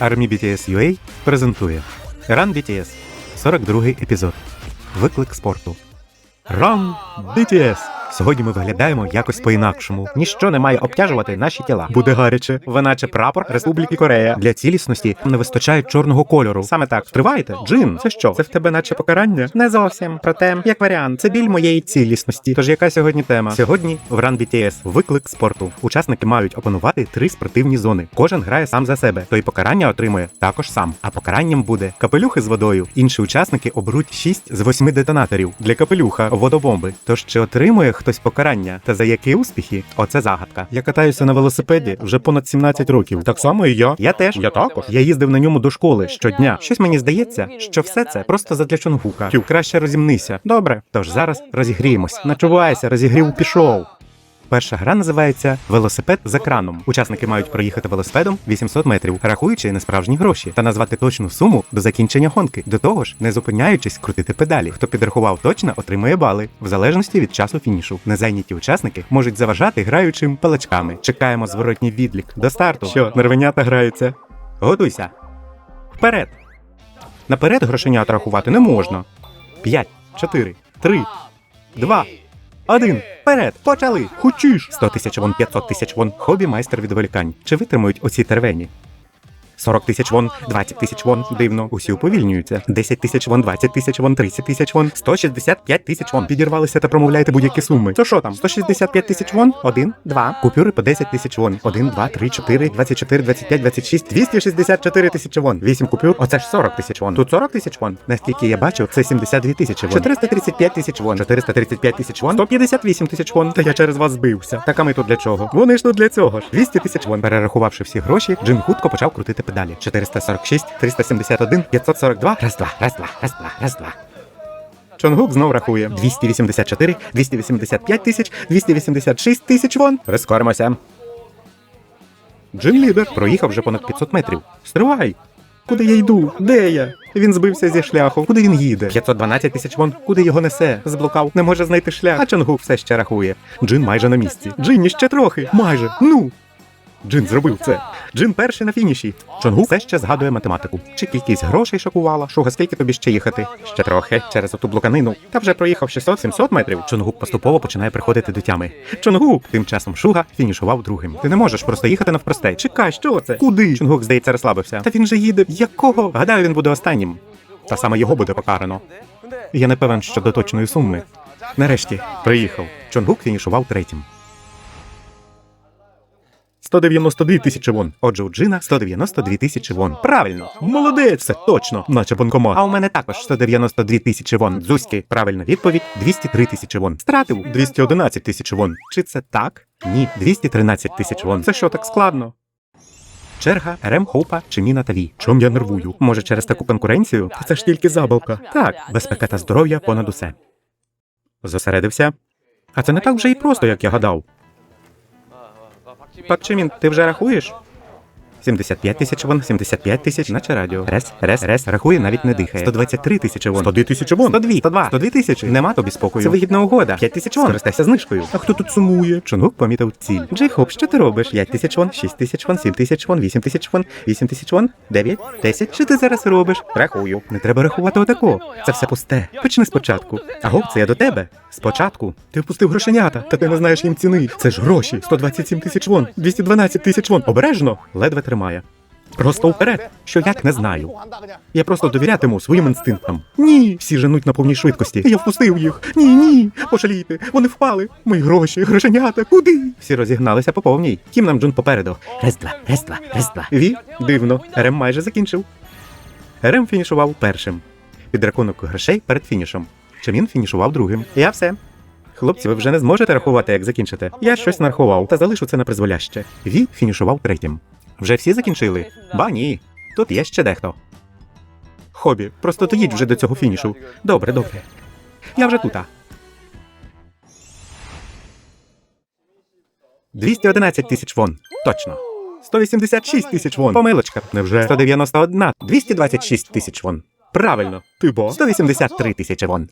Army BTS UA презентує Run BTS 42 епізод. Виклик спорту. Run BTS. Сьогодні ми виглядаємо якось по-інакшому. Ніщо не має обтяжувати наші тіла. Буде гаряче. Ви наче прапор Республіки Корея. Для цілісності не вистачає чорного кольору. Саме так. Тривайте. Джин, це що? Це в тебе наче покарання? Не зовсім. Проте, як варіант, це біль моєї цілісності. Тож яка сьогодні тема? Сьогодні в Run BTS виклик спорту. Учасники мають опанувати три спортивні зони. Кожен грає сам за себе. Той покарання отримує також сам. А покаранням буде капелюхи з водою. Інші учасники оберуть 6 з 8 детонаторів для капелюха водобомби. Тож чи отримує хтось покарання та за які успіхи? Оце загадка. Я катаюся на велосипеді вже понад 17 років. Так само і я. Я теж. Я також. Я їздив на ньому до школи щодня. Щось мені здається, що все це просто задля Чонгука. Тю, краще розімнися. Добре. Тож зараз розігріємось. Начувайся, розігрів пішов. Перша гра називається Велосипед з екраном. Учасники мають проїхати велосипедом 800 метрів, рахуючи несправжні гроші, та назвати точну суму до закінчення гонки. До того ж, не зупиняючись, крутити педалі. Хто підрахував точно, отримує бали, в залежності від часу фінішу. Незайняті учасники можуть заважати граючим палачками. Чекаємо зворотній відлік до старту. Що, нервенята граються? Готуйся. Вперед! Наперед грошенят рахувати не можна. 5, 4, 3, 2, один. Вперед! Почали! Хочеш! 100 тисяч вон, 500 тисяч вон. Хобі майстер відволікань. Чи витримують оці тервені? 40 тисяч вон, 20 тисяч вон, дивно, усі уповільнюються. 10 тисяч вон, 20 тисяч вон, 30 тисяч вон, 165 тисяч вон. Підірвалися та промовляєте будь-які суми. То що там? 165 тисяч вон? 1, 2. Купюри по 10 тисяч вон. 1, 2, 3, 4, 24, 25, 26, 264 тисячі вон. 8 купюр, оце ж 40 тисяч вон. Тут 40 тисяч вон. Наскільки я бачив, це 72 тисячі вон. 435 тисяч вон. 435 тисяч вон. 158 тисяч вон. Та я через вас збився. Так а ми тут для чого? Вони ж тут для цього ж. 200 тисяч вон. Перерахувавши всі гроші, Джин хутко почав крутити педалі. 446, 371, 542. Раз, два, раз, два, раз, два, раз, два. Чонгук знов рахує 284, 285 тисяч, 286 тисяч вон. Прискоримося. Джин лідер проїхав вже понад 500 метрів. Стривай! Куди я йду? Де я? Він збився зі шляху. Куди він їде? 512 тисяч вон. Куди його несе? Заблукав. Не може знайти шлях. А Чонгук все ще рахує. Джин майже на місці. Джин ще трохи. Майже. Ну. Джин зробив це. Джин перший на фініші. Чонгу все ще згадує математику. Чи кількість грошей шокувала? Шуга, скільки тобі ще їхати? Ще трохи через оту блуканину. Та вже проїхав 600-700 метрів. Чонгук поступово починає приходити до тями. Чонгук! Тим часом Шуга фінішував другим. Ти не можеш просто їхати навпростей. Чекай, що це? Куди? Чонгук, здається, розслабився. Та він же їде. Якого? Гадаю, він буде останнім. Та саме його буде покарано. Я не певен щодо точної суми. Нарешті приїхав. Чонгук фінішував третім. 192 тисячі вон. Отже, у Джина 192 тисячі вон. Правильно. Молодець, це точно, наче банкомат. А у мене також 192 тисячі вон. Дзузьки. Правильна відповідь 203 тисячі вон. Стратив 211 тисяч вон. Чи це так? Ні, 213 тисяч вон. Це що так складно? Черга Рем Хоупа чи Міна та Ві. Чом я нервую? Може, через таку конкуренцію? Та це ж тільки забавка. Так, безпека та здоров'я понад усе. Зосередився. А це не так вже і просто, як я гадав. Пак Чимін, ти вже рахуєш? 75 тисяч вон, 75 тисяч, наче радіо. Рес, рес, рес, рахує, навіть не дихає. 123 тисячі вон. 102 тисячі вон. 102, 102, 102 тисячі. Нема тобі спокою. Це вигідна угода. 5 тисяч вон. Скористайся знижкою. А хто тут сумує? Чонгук помітив ціль. Джей Хоп, що ти робиш? 5 тисяч вон, 6 тисяч вон, 7 тисяч вон, 8 тисяч вон, 8 тисяч вон, 9, 10. Що ти зараз робиш? Рахую. Не треба рахувати отако. Це все пусте. Почни спочатку. Аго, це я до тебе. Спочатку. Ти впустив грошенята, та ти не знаєш їм ціни. Це ж гроші. 127 тисяч вон, 212 тисяч вон. Обережно. Ледве тримає. Просто вперед, що як не знаю. Я просто довірятиму своїм інстинктам. Ні, всі женуть на повній швидкості. Я впустив їх. Ні, ні, пошалійте. Вони впали. Мої гроші, грошенята, куди? Всі розігналися по повній. Кім нам Джун попереду. Раз, два, раз, два, раз, два. Ві, дивно. Рем майже закінчив. Рем фінішував першим. Під рахунок грошей перед фінішем. Чамін фінішував другим. Я все. Хлопці, ви вже не зможете рахувати, як закінчите. Я щось нарахував, та залишу це на призволяще. Ві фінішував третім. Вже всі закінчили? Ба ні. Тут є ще дехто. Хобі, просто доїдь вже до цього фінішу. Добре, добре. Я вже тута. 211 тисяч вон. Точно. 186 тисяч вон. Помилочка. Невже? 191. 226 тисяч вон. Правильно. Ти бо? 183 тисячі вон.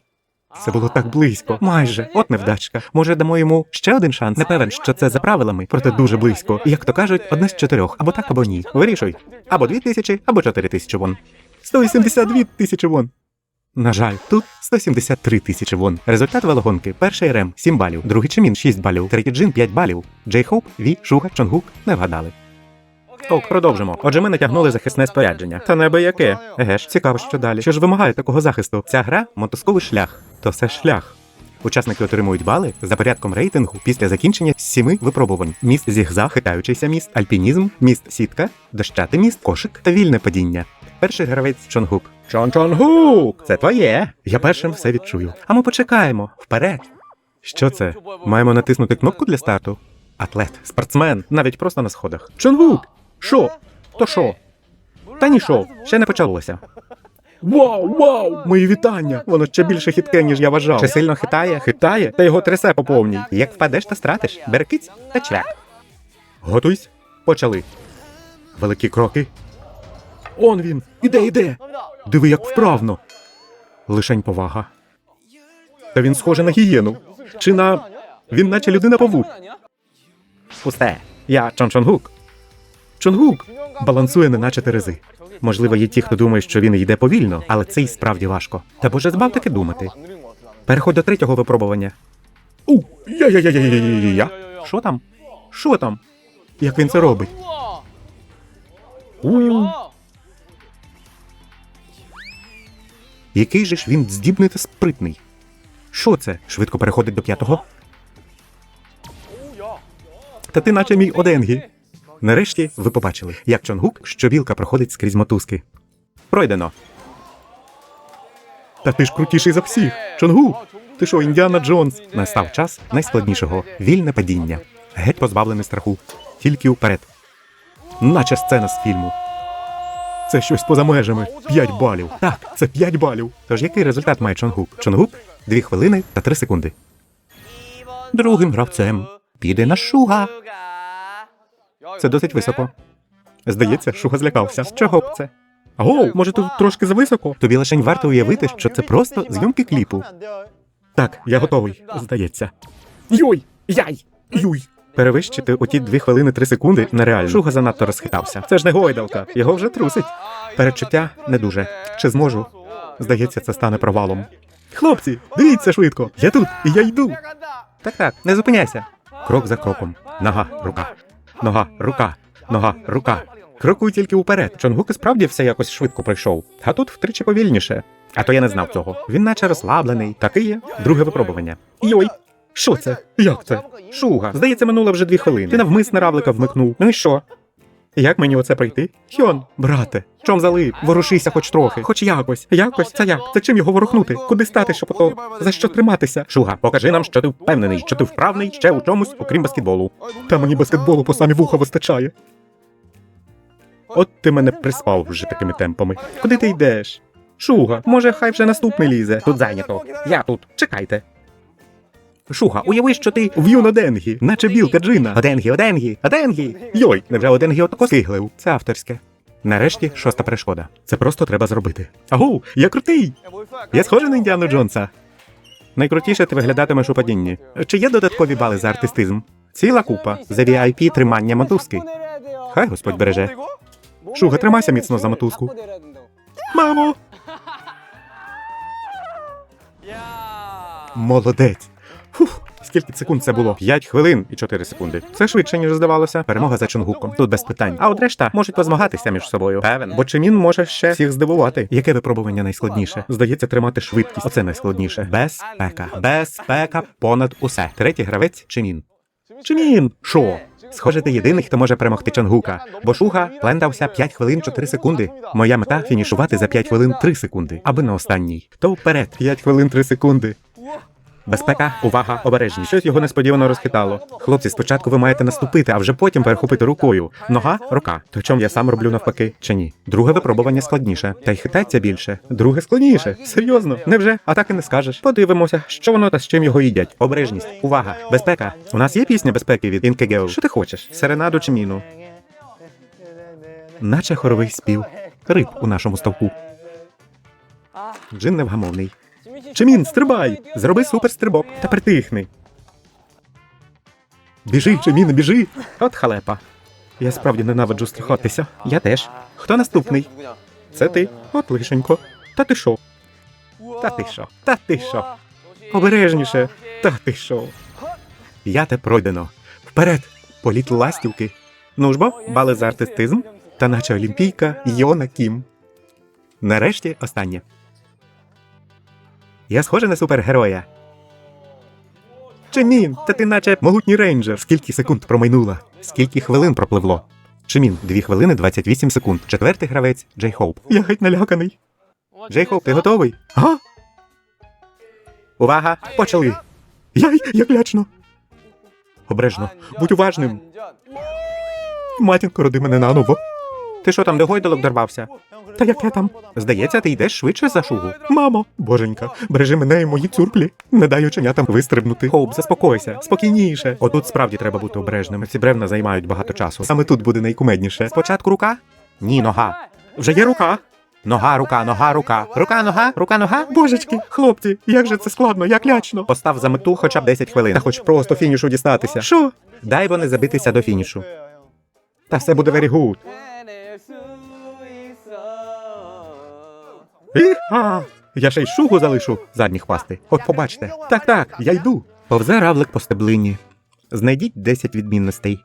Це було так близько. Майже. От невдачка. Може, дамо йому ще один шанс? Не певен, що це за правилами, проте дуже близько. І, Як то кажуть, одне з чотирьох, або так, або ні. Вирішуй. Або дві тисячі, або чотири тисячі вон. 182 тисячі вон. На жаль, тут 173 тисячі вон. Результат велогонки. Перший Рем 7 балів, другий Чимін 6 балів, третій Джин 5 балів. Джей Хоуп, Ві, Шуга, Чонгук не вгадали. Ок, продовжимо. Отже, ми натягнули захисне спорядження. Та небо яке? Еге ж, цікаво, що далі. Що ж вимагає такого захисту? Ця гра мотузковий шлях. То все шлях. Учасники отримують бали за порядком рейтингу після закінчення сіми випробувань: міст зігзаг, хитаючийся міст, альпінізм, міст сітка, дощатий міст, кошик та вільне падіння. Перший гравець Чонгук. Чон Чонгук! Це твоє. Я першим все відчую. А ми почекаємо. Вперед. Що це? Маємо натиснути кнопку для старту? Атлет, спортсмен, навіть просто на сходах. Чонгук! Шо? То шо? Та ні шо, ще не почалося. Вау, вау! Мої вітання! Воно ще більше хитке, ніж я вважав. Чи сильно хитає? Хитає, та його трясе по повній. Як впадеш, то стратиш. Берекиць та чвяк. Готуйсь. Почали. Великі кроки. Он він! Іде, іде! Диви, як вправно. Лишень повага. Та він схожий на гієну. Чи на. Він наче людина павук. Пусте. Я Чон Чонгук. Чонгук балансує, неначе терези. Можливо, є ті, хто думає, що він йде повільно, але це й справді важко. Та боже, збав таки думати. Переходь до третього випробування. У, я я я я я я я Що там? Що там? Як він це робить? У, який же ж він здібний та спритний. Що це? Швидко переходить до п'ятого? Та ти наче мій Оденгі. Нарешті ви побачили, як Чонгук, що білка проходить скрізь мотузки. Пройдено. Та ти ж крутіший за всіх. Чонгук! Ти що, Індіана Джонс? Настав час найскладнішого вільне падіння. Геть позбавлений страху. Тільки вперед. Наче сцена з фільму. Це щось поза межами. П'ять балів. Так, це п'ять балів. Тож який результат має Чонгук? Чонгук дві хвилини та три секунди. Другим гравцем піде на шуга. Це досить високо. Здається, Шуга злякався. З чого б це? Аго, може тут трошки зависоко? Тобі лишень варто уявити, що це просто зйомки кліпу. Так, я готовий, здається. Йой! Яй! Юй! Перевищити у ті дві хвилини три секунди нереально. Шуга занадто розхитався. Це ж не гойдалка, його вже трусить. Передчуття не дуже. Чи зможу? Здається, це стане провалом. Хлопці, дивіться швидко. Я тут, і я йду. Так, так, не зупиняйся. Крок за кроком. Нога, рука. Нога, рука. Нога, рука. Крокуй тільки уперед. Чонгук справді все якось швидко пройшов, а тут втричі повільніше. А то я не знав цього. Він наче розслаблений. Такий є. Друге випробування. Йой. Що це? Як це? Шуга. Здається, минуло вже дві хвилини. Ти навмисне равлика вмикнув. Ну і що? Як мені оце пройти? Хьон, брате, чом залип? Ворушися хоч трохи, хоч якось. Якось це як? Це чим його ворухнути? Куди стати, щоб ото за що триматися? Шуга, покажи нам, що ти впевнений, що ти вправний ще у чомусь, окрім баскетболу. Та мені баскетболу по самі вуха вистачає. От ти мене приспав вже такими темпами. Куди ти йдеш? Шуга, може, хай вже наступний лізе. Тут зайнято. Я тут. Чекайте. Шуга, уяви, що ти в Юноденгі, наче білка Джина. Оденгі, Оденгі, Оденгі. Йой, невже Оденгі отако скиглив? Це авторське. Нарешті шоста перешкода. Це просто треба зробити. Агу, я крутий! Я схожий на Індіану Джонса. Найкрутіше ти виглядатимеш у падінні. Чи є додаткові бали за артистизм? Ціла купа за VIP тримання мотузки. Хай Господь береже. Шуга, тримайся міцно за мотузку. Мамо! Молодець! Скільки секунд це було? 5 хвилин і 4 секунди. Це швидше, ніж здавалося. Перемога за Чонгуком. Тут без питань. А от решта можуть позмагатися між собою. Певен. Бо Чимін може ще всіх здивувати. Яке випробування найскладніше? Здається, тримати швидкість. Оце найскладніше. Безпека. Безпека понад усе. Третій гравець Чимін. Чимін! Шо? Схоже, ти єдиний, хто може перемогти Чонгука. Бо Шуга плентався 5 хвилин 4 секунди. Моя мета фінішувати за 5 хвилин 3 секунди, аби на останній. То вперед. 5 хвилин 3 секунди. Безпека, увага, обережність. Щось його несподівано розхитало. Хлопці, спочатку ви маєте наступити, а вже потім перехопити рукою. Нога, рука. То чом я сам роблю навпаки, чи ні? Друге випробування складніше. Та й хитається більше. Друге складніше. Серйозно, невже? А так і не скажеш. Подивимося, що воно та з чим його їдять. Обережність, увага, безпека. У нас є пісня безпеки від Інкегео. Що ти хочеш? Серенаду чи міну? Наче хоровий спів. Риб у нашому ставку. Джин невгамовний. Чимін, стрибай! Зроби суперстрибок та притихни. Біжи, Чимін, біжи! От халепа. Я справді ненавиджу страхатися. Я теж. Хто наступний? Це ти. От лишенько. Та ти що? Та ти що? Та ти що? Обережніше. Та ти що? П'яте пройдено. Вперед! Політ ластівки. Ну ж бали за артистизм, та наче олімпійка Йона Кім. Нарешті останнє. Я схожа на супергероя. Чимін, та ти наче могутній рейнджер. Скільки секунд промайнула? Скільки хвилин пропливло? Чимін, 2 хвилини 28 секунд. Четвертий гравець Джей Хоуп. Я геть наляканий. Джей Хоуп, ти готовий? Ага. Увага! Почали! Яй, як лячно! Обережно, будь уважним. Матінко, роди мене наново. Ти що там до гойдалок дорвався? Та яке там? Здається, ти йдеш швидше за шугу. Мамо, боженька, бережи мене і мої цурплі. Не дай оченятам вистрибнути. Хоуп, заспокойся, спокійніше. Отут справді треба бути обережним. Ці бревна займають багато часу. Саме тут буде найкумедніше. Спочатку рука? Ні, нога. Вже є рука. Нога, рука, нога, рука. Рука, нога, рука, нога. Божечки, хлопці, як же це складно, як лячно. Постав за мету хоча б 10 хвилин. Та хоч просто фінішу дістатися. Що? Дай вони забитися до фінішу. Та все буде very good. Іха! Я ще й шугу залишу задні хвасти. От побачите. Так, так, я йду. Повзе равлик по стеблині. Знайдіть 10 відмінностей.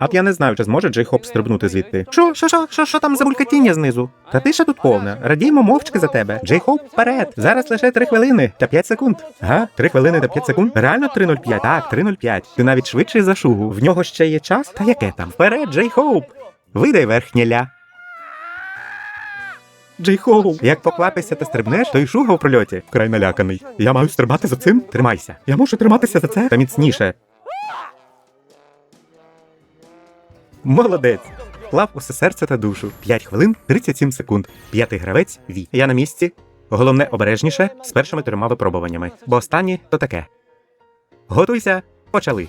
Б я не знаю, чи зможе Джей Хоп стрибнути звідти. Що, що, що, що, що там за булькатіння знизу? Та ти ще тут повна. Радіймо мовчки за тебе. Джей Хоп вперед. Зараз лише 3 хвилини та 5 секунд. Га? 3 хвилини та 5 секунд? Реально 3.05? Так, 3.05. Ти навіть швидший за шугу. В нього ще є час? Та яке там? Вперед, Джей Хоуп! Видай верхнє ля. Джей Хоуп. Як поквапишся та стрибнеш, то й шуга в прольоті. Край наляканий. Я маю стрибати за цим? Тримайся. Я мушу триматися за це. Та міцніше. Молодець. Вклав усе серце та душу. 5 хвилин 37 секунд. П'ятий гравець Ві. Я на місці. Головне обережніше з першими трьома випробуваннями. Бо останні то таке. Готуйся, почали.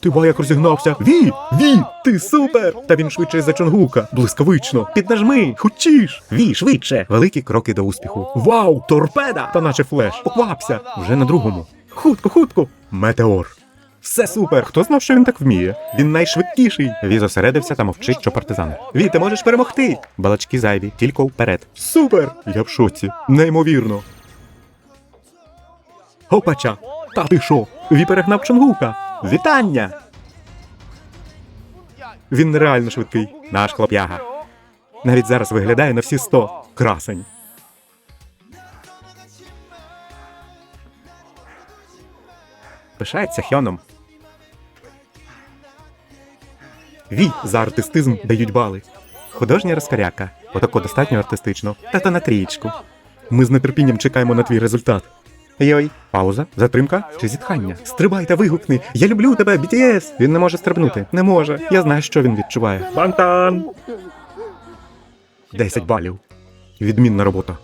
Ти ба як розігнався. Ві! Ві! Ти супер! Та він швидше за Чонгука. Блискавично. Піднажми! Хочеш! Ві, швидше! Великі кроки до успіху. Вау! Торпеда! Та наче флеш. Поквапся! Вже на другому. Хутко, хутко! Метеор. Все супер! Хто знав, що він так вміє? Він найшвидкіший. Ві зосередився та мовчить, що партизан. Ві, ти можеш перемогти! Балачки зайві, тільки вперед. Супер! Я в шоці. Неймовірно. Опача! Та ти що? Ві перегнав Чонгука. Вітання! Він нереально швидкий, наш хлоп'яга. Навіть зараз виглядає на всі сто. Красень. Пишається Хьоном. Ві за артистизм дають бали. Художня розкаряка. Отако достатньо артистично. Та то на трієчку. Ми з нетерпінням чекаємо на твій результат. Йой, пауза, затримка чи зітхання. Стрибай та вигукни. Я люблю тебе, BTS! Він не може стрибнути. Не може. Я знаю, що він відчуває. Бантан! 10 балів. Відмінна робота.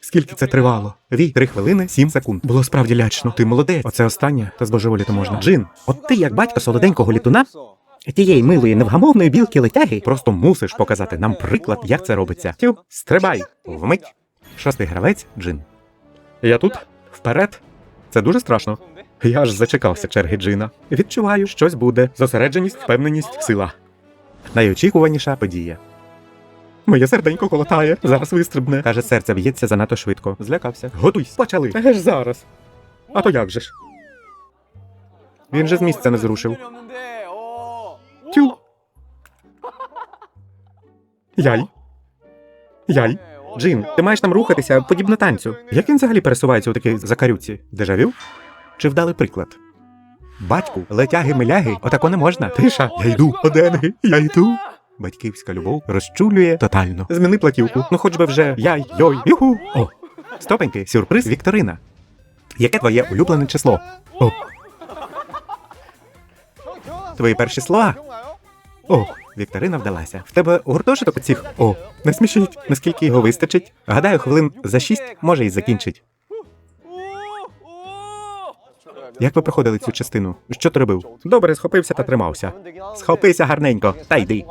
Скільки це тривало? Вій, 3 хвилини, 7 секунд. Було справді лячно. Ти молодець. Оце останнє, та збожеволіти можна. Джин, от ти, як батько солоденького літуна, тієї милої невгамовної білки летяги, просто мусиш показати нам приклад, як це робиться. Тю, стрибай, вмить. Шостий гравець Джин. Я тут? Вперед? Це дуже страшно. Я аж зачекався черги Джина. Відчуваю, щось буде. Зосередженість, впевненість, сила. Найочікуваніша подія. Моє серденько колотає, зараз вистрибне. Каже, серце б'ється занадто швидко. Злякався. Готуйся. Почали. Еге ж зараз. А то як же ж? Він же з місця не зрушив. Яй. Яй. Джин, ти маєш там рухатися подібно танцю. Як він взагалі пересувається у такій закарюці? Дежавю? Чи вдалий приклад? Батьку, летяги-миляги, отако не можна. Тиша, я йду, оденги, я йду. Батьківська любов розчулює тотально. Зміни платівку. Ну хоч би вже яй, йой, юху. О, стопеньки, сюрприз Вікторина. Яке твоє улюблене число? О, твої перші слова? О, Вікторина вдалася. В тебе гуртожиток цих? О, не смішіть, наскільки його вистачить. Гадаю, хвилин за шість може і закінчить. Як ви проходили цю частину? Що ти робив? Добре, схопився та тримався. Схопися гарненько, та йди.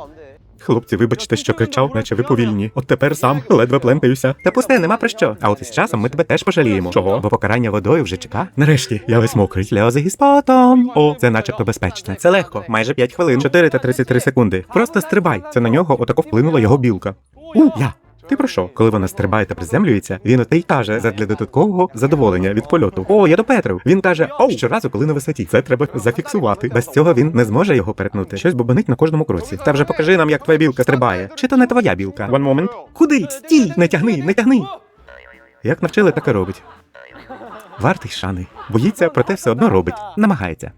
Хлопці, вибачте, що кричав, наче ви повільні. От тепер сам ледве плентаюся. Та пусте, нема про що. А от із часом ми тебе теж пожаліємо. Чого? Бо покарання водою вже чека. Нарешті, я весь мокрий. Сльози із потом. О, це начебто безпечне. Це легко, майже 5 хвилин. 4 та 33 секунди. Просто стрибай. Це на нього отако вплинула його білка. У, я. Ти про що? Коли вона стрибає та приземлюється, він оте й каже задля додаткового задоволення від польоту. О, я до Петру. Він каже: Оу, щоразу, коли на висоті. Це треба зафіксувати. Без цього він не зможе його перетнути. Щось бубанить на кожному кроці. Та вже покажи нам, як твоя білка стрибає. Чи то не твоя білка? One moment. Куди? Стій! Не тягни, не тягни. Як навчили, так і робить. Вартий шани. Боїться, проте все одно робить. Намагається.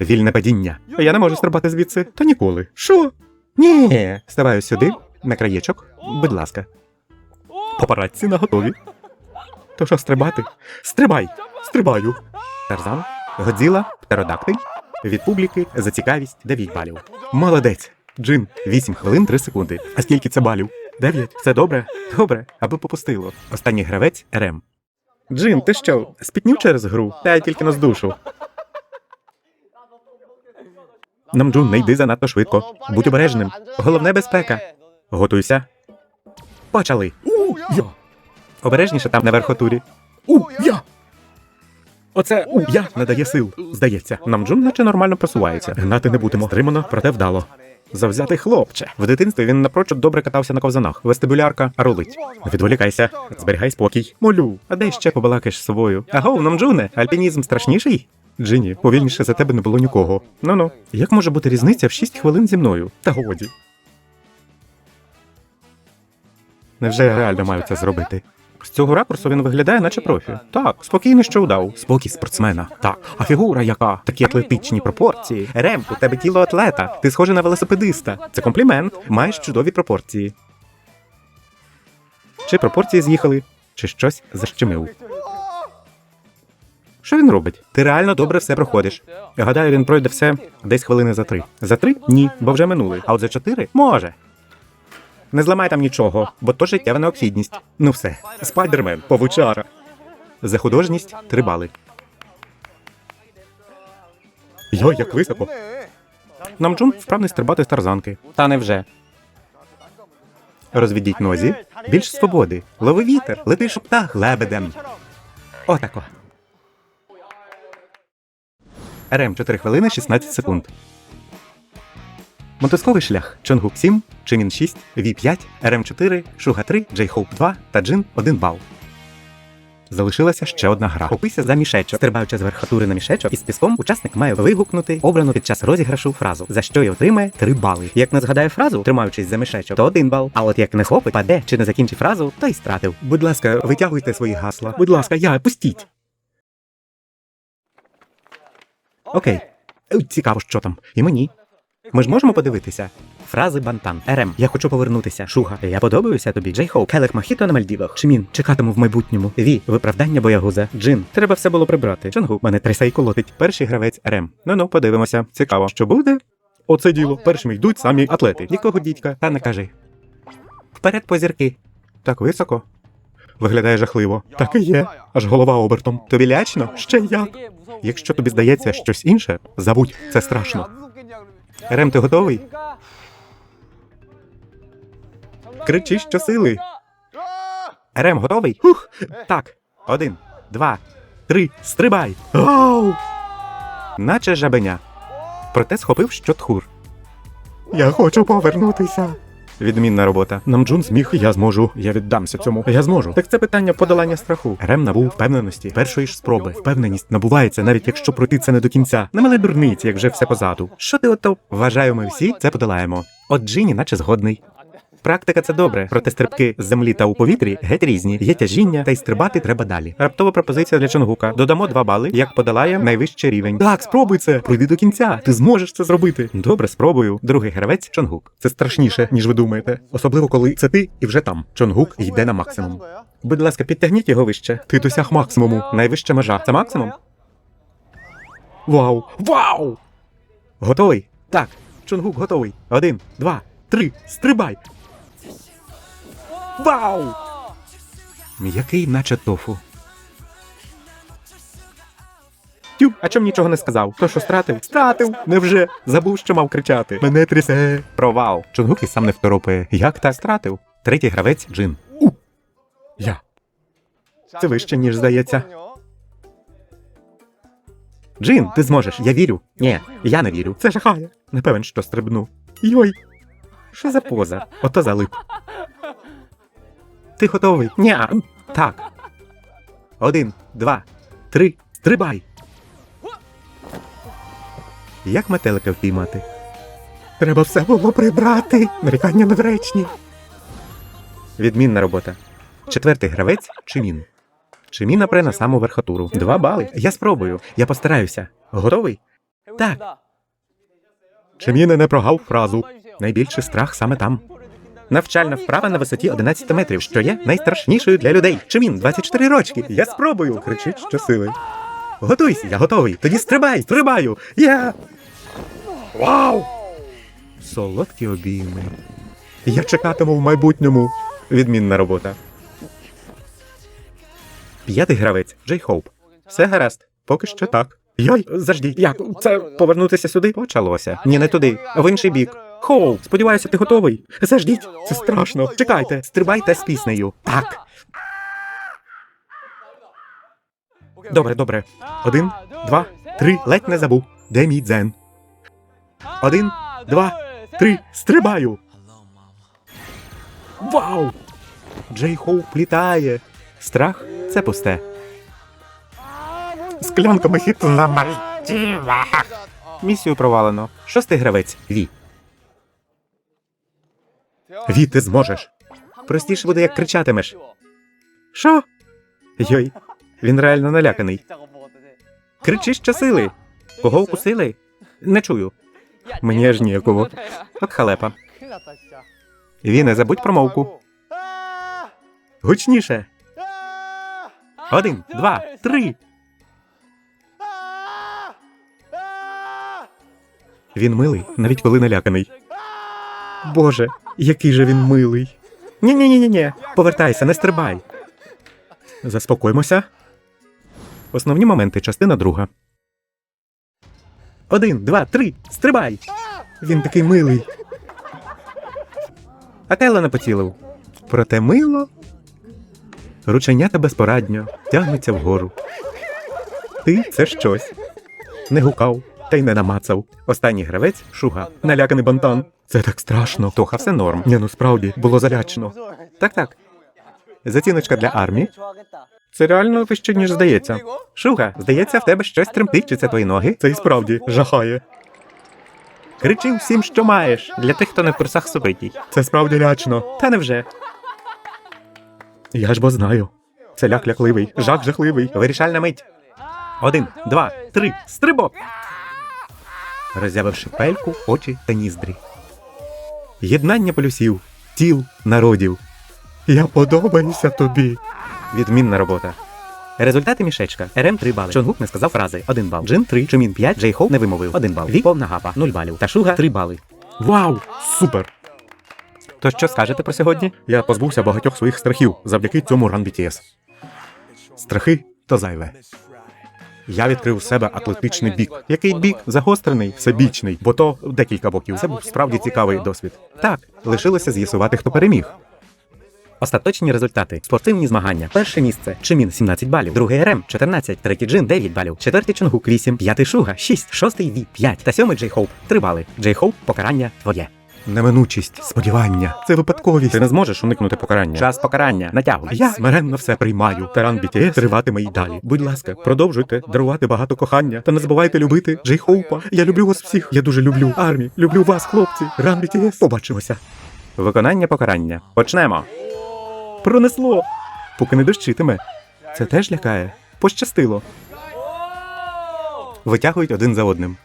Вільне падіння. Я не можу стрибати звідси. Та ніколи. Що? Ні. Ставаю сюди, на краєчок. Будь ласка. Папараці на готові. То що стрибати? Стрибай! Стрибаю! Тарзан, Годзіла, Птеродактиль. Від публіки за цікавість 9 балів. Молодець! Джин, 8 хвилин 3 секунди. А скільки це балів? 9. Все добре? Добре, аби попустило. Останній гравець РМ. Джин, ти що, спітнів через гру? Та я тільки на здушу. Намджун, не йди занадто швидко. Будь обережним. Головне безпека. Готуйся. Почали. У, я. Обережніше там на верхотурі. У, я. Оце у я надає сил. Здається, Намджун наче нормально просувається. Гнати не будемо. Стримано, проте вдало. Завзятий хлопче. В дитинстві він напрочуд добре катався на ковзанах. Вестибулярка рулить. Не відволікайся, зберігай спокій. Молю. А де ще побалакаєш з собою? Агов, Намджуне, альпінізм страшніший? Джині, повільніше за тебе не було нікого. Ну ну, як може бути різниця в 6 хвилин зі мною? Та годі. Невже я реально маю це зробити? З цього ракурсу він виглядає, наче профі. Так, спокійно, що удав. Спокій спортсмена. Так, а фігура яка? Такі атлетичні пропорції. Рем, у тебе тіло атлета. Ти схожий на велосипедиста. Це комплімент. Маєш чудові пропорції. Чи пропорції з'їхали, чи щось защемив. Що він робить? Ти реально добре все проходиш. Я гадаю, він пройде все десь хвилини за три. За три? Ні, бо вже минули. А от за чотири може. Не зламай там нічого, бо то життєва необхідність. Ну все, спайдермен, повучара. За художність три бали. Йо, як високо. Намджун вправний стрибати з тарзанки. Та невже. Розведіть нозі. Більш свободи. Лови вітер, летиш у птах лебедем. Отако. РМ 4 хвилини 16 секунд. Мотузковий шлях Чонгук 7, Чимін 6, Ві 5, РМ 4, Шуга 3, Джейхоуп 2 та Джин 1 бал. Залишилася ще одна гра. Опися за мішечок. Стрибаючи з верхотури на мішечок із піском, учасник має вигукнути обрану під час розіграшу фразу, за що й отримає 3 бали. Як не згадає фразу, тримаючись за мішечок, то 1 бал. А от як не хопить, паде чи не закінчить фразу, то й стратив. Будь ласка, витягуйте свої гасла. Будь ласка, я пустіть. Окей. Цікаво, що там. І мені. Ми ж можемо подивитися. Фрази Бантан. РМ. Я хочу повернутися. Шуга. Я подобаюся тобі. Джей Хоуп. Келек Мохіто на Мальдівах. Чимін. Чекатиму в майбутньому. Ві. Виправдання боягуза. Джин. Треба все було прибрати. Чонгу. Мене трясе колотить. Перший гравець РМ. Ну ну, подивимося. Цікаво. Що буде? Оце діло. Першими йдуть самі атлети. Нікого дідька. Та не кажи. Вперед позірки. Так високо. Виглядає жахливо. Так і є. Аж голова обертом. Тобі лячно? Ще як? Якщо тобі здається щось інше, забудь, це страшно. Рем, ти готовий? Кричи щосили. Рем, готовий? Хух. Так. Один, два, три, стрибай. Оу! Наче жабеня. Проте схопив щотхур. Я хочу повернутися. Відмінна робота. Намджун зміг, я зможу. Я віддамся цьому. Я зможу. Так це питання подолання страху. Рем набув впевненості. Першої ж спроби. Впевненість набувається, навіть якщо пройти це не до кінця. Не мали дурниці, як вже все позаду. Що ти ото? Вважаю, ми всі це подолаємо. От Джині, наче згодний. Практика це добре, проте стрибки з землі та у повітрі геть різні. Є тяжіння, та й стрибати треба далі. Раптова пропозиція для Чонгука. Додамо два бали, як подолає найвищий рівень. Так, спробуй це. Пройди до кінця. Ти зможеш це зробити. Добре, спробую. Другий гравець Чонгук. Це страшніше, ніж ви думаєте. Особливо, коли це ти і вже там. Чонгук йде на максимум. Будь ласка, підтягніть його вище. Ти досяг максимуму. Найвища межа. Це максимум? Вау! Вау! Готовий? Так. Чонгук готовий. Один, два, три. Стрибай! Вау! М'який, наче тофу. Тю, а чом нічого не сказав? То що стратив? Стратив! Невже? Забув, що мав кричати. Мене трясе. Провал. Чунгук і сам не второпає. Як так стратив? Третій гравець Джин. У! Я. Це вище, ніж здається. Джин, ти зможеш, я вірю. Ні, я не вірю. Це жахає. Не певен, що стрибну. Йой. Що за поза? Ото залип. Ти готовий? Ня. Так. Один, два, три, стрибай. Як метелика впіймати? Треба все було прибрати. Нарікання недоречні. Відмінна робота. Четвертий гравець Чимін. Чимін напре на саму верхотуру. Два бали. Я спробую. Я постараюся. Готовий? Так. Чимін не прогав фразу. Найбільший страх саме там. Навчальна вправа на висоті 11 метрів, що є найстрашнішою для людей. Чимін, 24 рочки. Я спробую. Кричить щосили. Готуйся, я готовий. Тоді стрибай, стрибаю. Я. Вау! Солодкі обійми. Я чекатиму в майбутньому. Відмінна робота. П'ятий гравець Джей Хоуп. Все гаразд. Поки що так. Йой, заждіть, як це повернутися сюди? Почалося. Ні, не туди, в інший бік. Хоу, сподіваюся, ти готовий. Заждіть, це страшно. Чекайте, стрибайте з піснею. Так. Добре, добре. Один, два, три, ледь не забув. Де мій дзен? Один, два, три, стрибаю. Вау! Джей Хоуп літає. Страх це пусте. Склянка мохіт на Мальдівах. Місію провалено. Шостий гравець Ві. Ві, ти зможеш. Простіше буде, як кричатимеш. Що? Йой, він реально наляканий. Кричи щосили. Кого укусили? Не чую. Мені аж ніяково. От халепа. Ві, не забудь про мовку. Гучніше. Один, два, три. Він милий, навіть коли наляканий. Боже, який же він милий. ні ні ні ні Повертайся, не стрибай. Заспокоймося. Основні моменти, частина друга. Один, два, три. Стрибай. Він такий милий. А Тело не поцілив. Проте мило. Рученята безпорадньо тягнуться вгору. Ти це щось. Не гукав, та й не намацав. Останній гравець шуга. Наляканий бантан. Це так страшно. Тоха, все норм. Ні, ну справді, було залячно. Так, так. Заціночка для армії. Це реально вище, ніж здається. Шуга, здається, в тебе щось тремтить, чи це твої ноги? Це і справді жахає. Кричи всім, що маєш. Для тих, хто не в курсах собитій. Це справді лячно. Та невже? Я ж бо знаю. Це ляк лякливий, жах жахливий. Вирішальна мить. Один, два, три, стрибок. Роззявивши пельку, очі та ніздрі. Єднання полюсів, тіл, народів. Я подобаюся тобі. Відмінна робота. Результати мішечка. РМ 3 бали. Чонгук не сказав фрази 1 бал. Джин 3, Чумін 5, Джей Хоу не вимовив 1 бал. Ві повна гапа 0 балів. Та Шуга 3 бали. Вау! Супер! То що скажете про сьогодні? Я позбувся багатьох своїх страхів завдяки цьому Run BTS. Страхи то зайве. Я відкрив у себе атлетичний бік. Який бік? Загострений, всебічний, бо то декілька боків. Це був справді цікавий досвід. Так, лишилося з'ясувати, хто переміг. Остаточні результати. Спортивні змагання. Перше місце Чимін 17 балів, другий РМ 14, третій Джин 9 балів, четвертий Чонгук 8, п'ятий Шуга 6, шостий Ві 5 та сьомий Джей Хоуп 3 бали. Джей Хоуп покарання твоє. Неминучість, сподівання. Це випадковість. Ти не зможеш уникнути покарання. Час покарання. Натягуй. Я смиренно все приймаю. Таран BTS триватиме й далі. Будь ласка, продовжуйте дарувати багато кохання. Та не забувайте любити Джей Хоупа. Я люблю вас всіх. Я дуже люблю армію. Люблю вас, хлопці. Ран BTS. Побачимося. Виконання покарання. Почнемо. Пронесло. Поки не дощитиме. Це теж лякає. Пощастило. Витягують один за одним.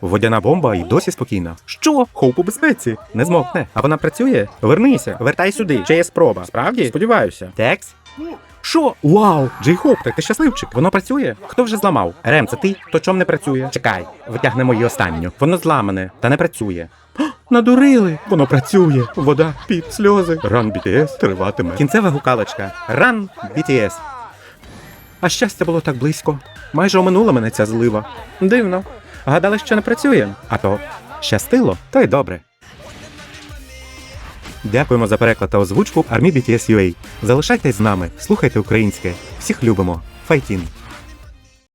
Водяна бомба і досі спокійна. Що? Хоуп у безпеці. Не змокне. А вона працює? Вернися, вертай сюди. Ще є спроба. Справді? Сподіваюся. Текс? Що? Вау! Джей Хоуп, так ти щасливчик. Воно працює? Хто вже зламав? Рем, це ти? То чом не працює? Чекай, витягнемо її останню. Воно зламане, та не працює. Надурили! Воно працює. Вода, під, сльози. Ран BTS триватиме. Кінцева гукалочка. Ран BTS. А щастя було так близько. Майже оминула мене ця злива. Дивно. Гадали, що не працює. А то щастило, то й добре. Дякуємо за переклад та озвучку Армі BTS UA. Залишайтесь з нами, слухайте українське. Всіх любимо. Файтін!